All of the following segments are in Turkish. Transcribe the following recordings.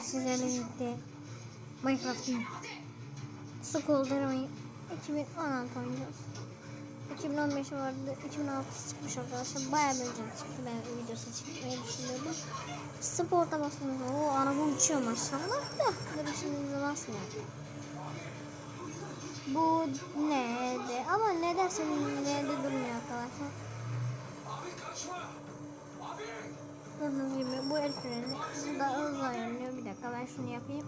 sizlerle birlikte Minecraft'ın oldurmayı 2016 oynayacağız. 2015 vardı, 2016 çıkmış arkadaşlar. Bayağı bir önce çıktı. Ben videosu çekmeyi düşünüyordum. Sporta basmıyor. O araba uçuyor maşallah da. Dur şimdi bize basmıyor. Bu neydi? Ama ne dersen neydi durmuyor arkadaşlar. Gördüğünüz gibi bu el freni da hız ayarlıyor. Bir dakika ben şunu yapayım.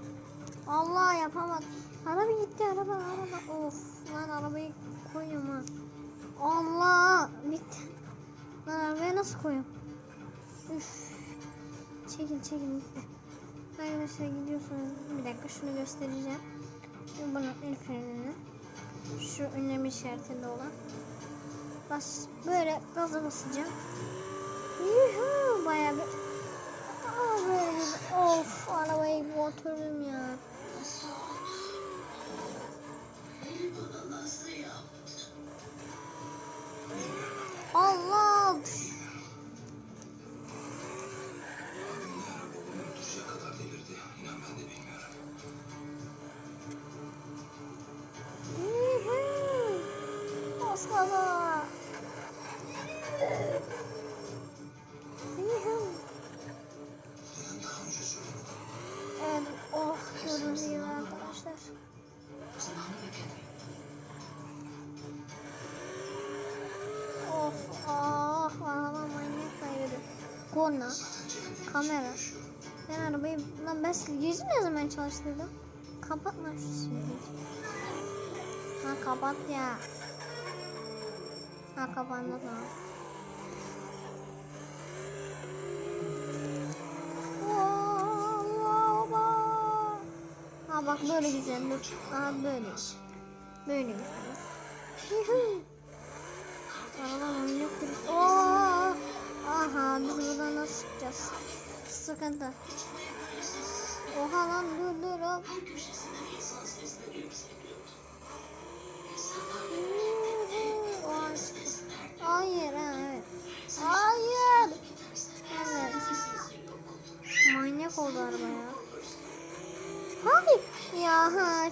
Allah yapamadım. Araba gitti araba araba. Of lan arabayı koyuyorum ha. Allah bitti. Lan arabaya nasıl koyuyorum? Üf. Çekin çekin. Arkadaşlar gidiyorsunuz. Bir dakika şunu göstereceğim. Bunun el frenini. Şu önlem işaretinde olan. Bas böyle gaza basacağım. Yuhu bayağı bir Aa, böyle bir of arabayı oturdum ya. Gördüğünüz gibi arkadaşlar. Of, ah, araba manyak kaybedi. Korna, kamera. Ben arabayı, lan ben silgeci ne zaman çalıştırdım? Kapatma şu silgeci. Ha kapat ya. Ha kapandı tamam. Bak böyle güzel. Aha böyle. Böyle güzel. Araba manyak bir. Aha biz buradan nasıl çıkacağız? Sıkıntı. Oha lan dur dur hop.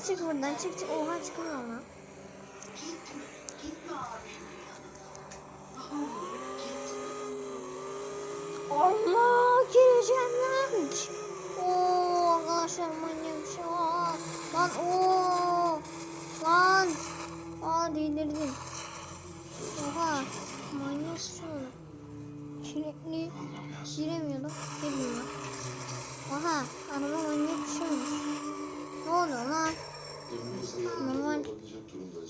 Çık buradan çık çık. Oha çıkmıyor lan. Allah gireceğim lan. Oo arkadaşlar manyak bir şey var. Lan o lan. Aa delirdim. Oha manyak bir şey oldu. Kilitli giremiyordum. Girmiyor. Oha araba manyak bir şey olmuş. Ne oluyor lan? Normal.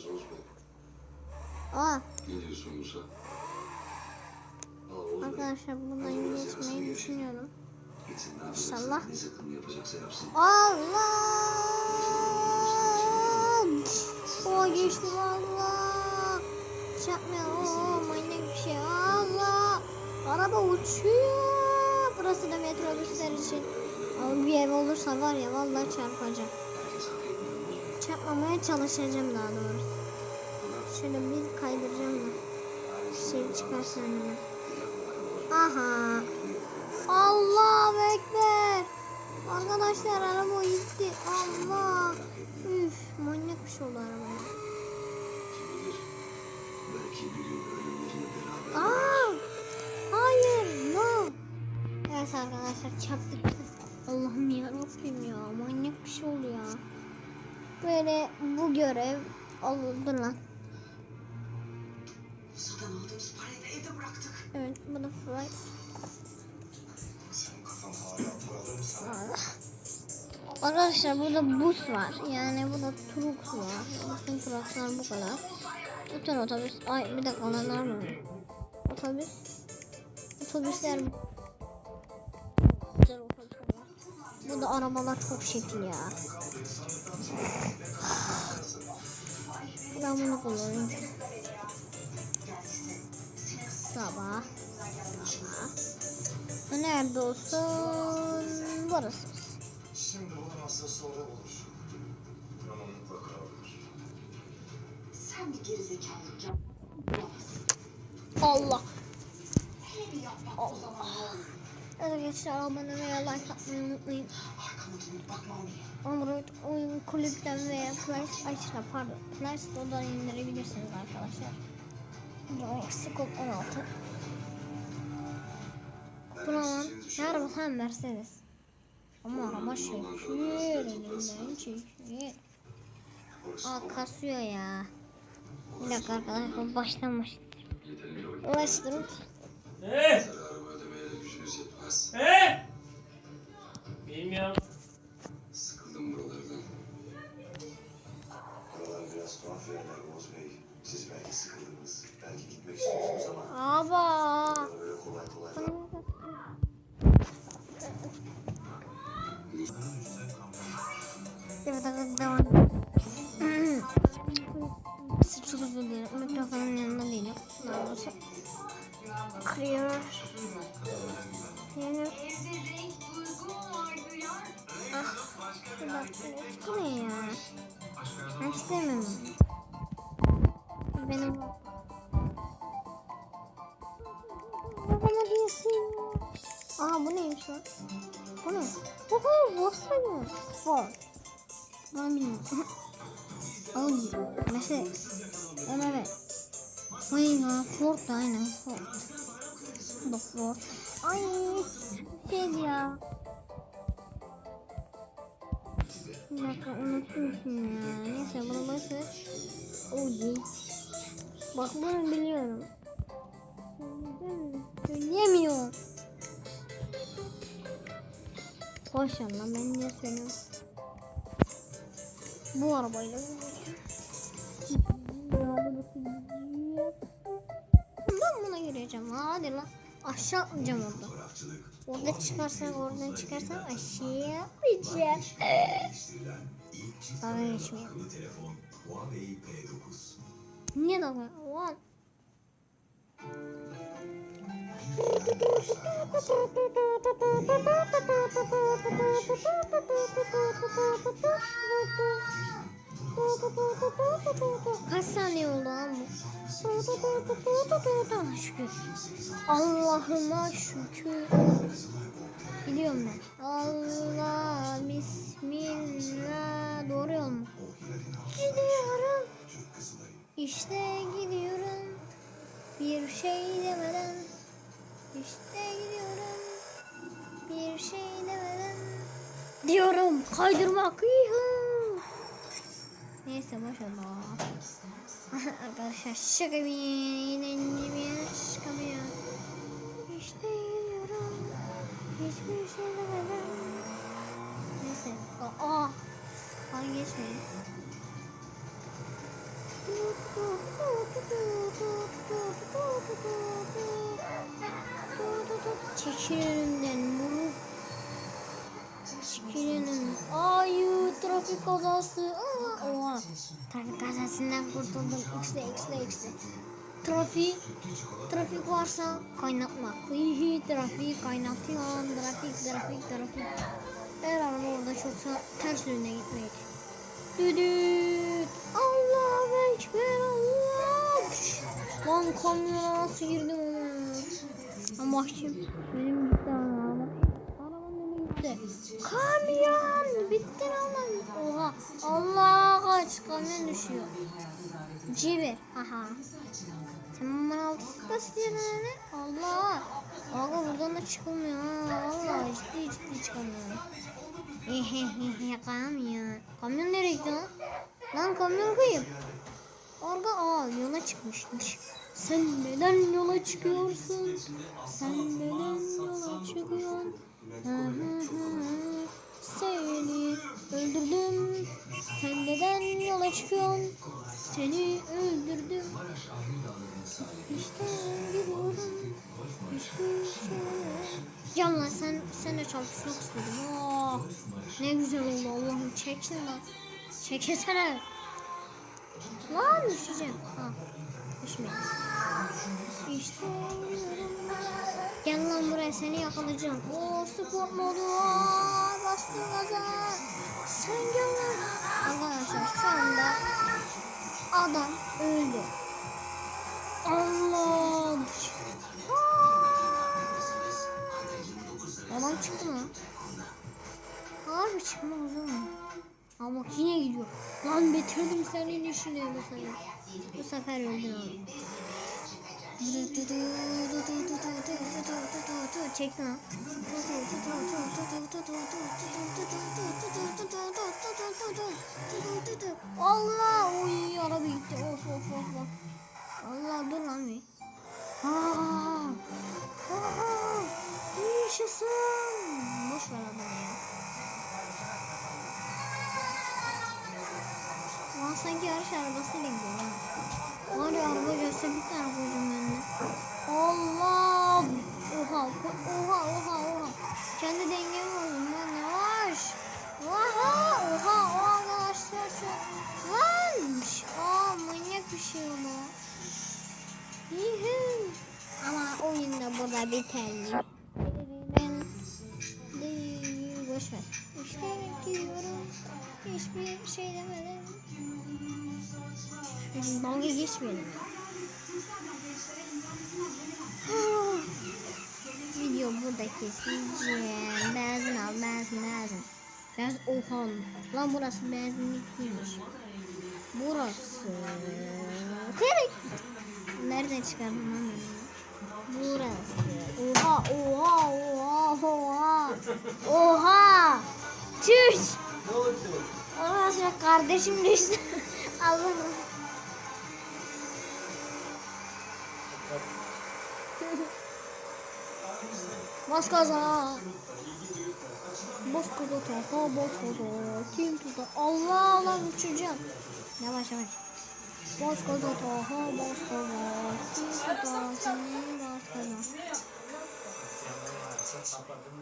Rosbey. Aa Ne diyorsun Musa? Arkadaşlar buradan geçmeyi düşünüyorum. İnşallah. Allah! O geçti valla. Çarpmıyor. Oo manyak bir şey. Allah! Araba uçuyor. Burası da metrobüsler için. Ama bir ev olursa var ya vallahi çarpacağım. Çarpmamaya çalışacağım daha doğrusu. Şöyle bir kaydıracağım da. Şey çıkarsa önüme. Aha. Allah Ekber. Arkadaşlar araba gitti. Allah. Üf manyak bir şey oldu araba. Kim bilir? Belki bir gün ölümlerini beraber Aa! Hayır, no. Evet arkadaşlar çarptık. Allah'ım ya Rabbim ya manyak bir şey oldu. Böyle bu görev oldu lan. Musa'dan aldığımız parayı da evde bıraktık. Evet bu da fly. Senin kafan hala paralı mı Arkadaşlar burada bus var. Yani burada truk var. Bütün truklar bu kadar. Bütün otobüs. Ay bir dakika onlar var. Otobüs. Otobüsler. Güzel otobüsler var. Burada arabalar çok şekil ya. Ben bunu kullanıyorum. Sabah. Sabah. Nerede olsun? Burası. Şimdi hastası orada bulur. Ama mutlaka bulur. Sen bir gerizekalı can. Allah. Hele bir yapmak o zaman ne olur? Arkadaşlar abone veya like atmayı unutmayın. Android oyun kulüpten veya Play Store'da pardon Play Store'dan indirebilirsiniz arkadaşlar. Mexico 16. Bu ne lan? Ne araba? Ha Mercedes. Ama araba çekiyor. Elinden çekiyor. Aa kasıyor ya. Bir dakika arkadaşlar baştan başlayalım. Ödemeye de gücünüz yetmez. He? Bilmiyorum. Yerler Oğuz Bey. Siz belki sıkıldınız. Belki gitmek istiyorsunuz ama Aba. öyle kolay kolay. Evet arkadaşlar devam Bana. Aa bu neymiş lan? Bu ne? Oho Volkswagen. Ford. Ben bilmiyorum. Audi. Mercedes. BMW. Ya Ford aynen Ford. Da Ford. Ay şey ya. Bir dakika unuttum şimdi ya. Neyse bunu boş ver. Audi. Bak bunu biliyorum. Söyleyemiyorum. Boş lan ben niye söylüyorum. Bu arabayla Ben buna gireceğim. Hadi lan. Aşağı atlayacağım orada. Orada çıkarsan oradan çıkarsan aşağıya atlayacağım. Sana geçmiyorum. Niye dalga? What? Kaç saniye oldu bu? Şükür. Allah'ıma şükür. Biliyorum ben. Allah Bismillah. Doğru yol mu? Gidiyorum. İşte gidiyorum. Bir şey demeden. İşte gidiyorum. Bir şey demeden. Diyorum kaydırmak. Yuhu. Neyse baba. Arkadaşlar şaka bir bir şaka bir İşte gidiyorum. Hiçbir şey demeden. Neyse. Aa. Ay geçmeyin. Çekil önümden bunu. Çekil önümden. Ay trafik kazası. Aa, oha. Trafik kazasından kurtuldum. X'de X'de X'de. Trafik. Trafik varsa kaynatma. Hihi trafik kaynatıyorum. Trafik trafik trafik. Eğer araba orada çoksa ters yöne gitmek. Düdüt. Allah ekber. Lan kamyona nasıl girdim ama. Ama şimdi benim gitti araba. Arabanın önü gitti. Kamyon bitti lan. Oha. Allah kaç kamyon düşüyor. Cibi. Aha. Sen bana altı istiyorsun yani. Allah. Aga buradan da çıkılmıyor ha. Allah ciddi ciddi çıkamıyorum. Hehehe kamyon. Kamyon nereye gitti lan? Lan kamyon kayıp. Orada aa yola çıkmışmış. Sen neden yola çıkıyorsun? Sen neden yola çıkıyorsun? Hı hı hı. Seni öldürdüm. Sen neden yola çıkıyorsun? Seni öldürdüm. İşte gidiyorum. Hiçbir şey. Can lan sen sen de çalıp çok istedim. Oh, ne güzel oldu Allah'ım çeksin lan. Çekesene. Lan düşeceğim. Ha. Düşmeyin. İşte. Gel lan buraya seni yakalayacağım. Oo spor modu. Aa, bastım gaza. Sen gel lan. Arkadaşlar şu anda adam öldü. Allah. Adam çıktı mı? Harbi oğlum. Ama yine gidiyor. Lan bitirdim senin işini bu sefer. Bu sefer öldün oğlum. Çek lan. Allah oy Kendi dengemi bozdum lan yavaş. Oha, oha, o arkadaşlar şu. Lan! Aa manyak bir şey ama. Yuhu. Ama oyun da burada biter. Ben de boş ver. İşte diyorum. Hiçbir şey demedim. Dalga geçmeyelim. Video burada keseceğim. Benzin al, benzin, benzin. Benzin, oha. Lan burası benzinlik değilmiş. Burası... Kırık. Nereden çıkardın lan? Burası. Oha, oha, oha, oha. Oha. Çüş. Ne oldu? Arkadaşlar kardeşim düştü. Allah'ım. Bas gaza. Bas gaza taka bas gaza. Kim tutar? Allah Allah uçacağım. Yavaş yavaş. Bas gaza taka bas gaza. Kim tutar? Kim bas gaza. Kapattım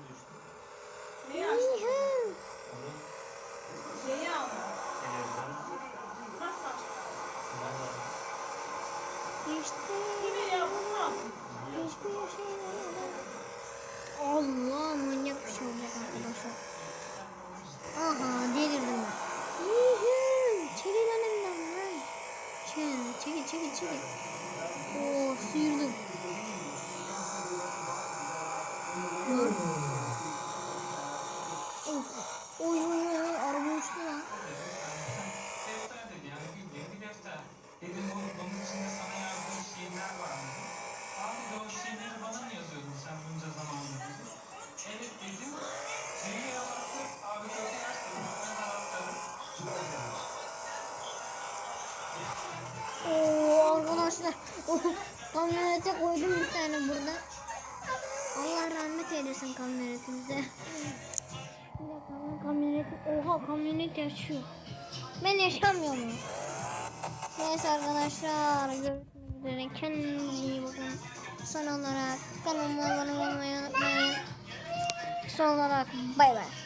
arkadaşlar. kamyonete koydum bir tane burada. Allah rahmet eylesin kamyonetimize. Bir dakika lan kamyonet. Oha kamyonet yaşıyor. Ben yaşamıyorum. Neyse arkadaşlar görüşmek üzere. Kendinize iyi bakın. Son olarak kanalıma abone olmayı unutmayın. Son olarak bay bay.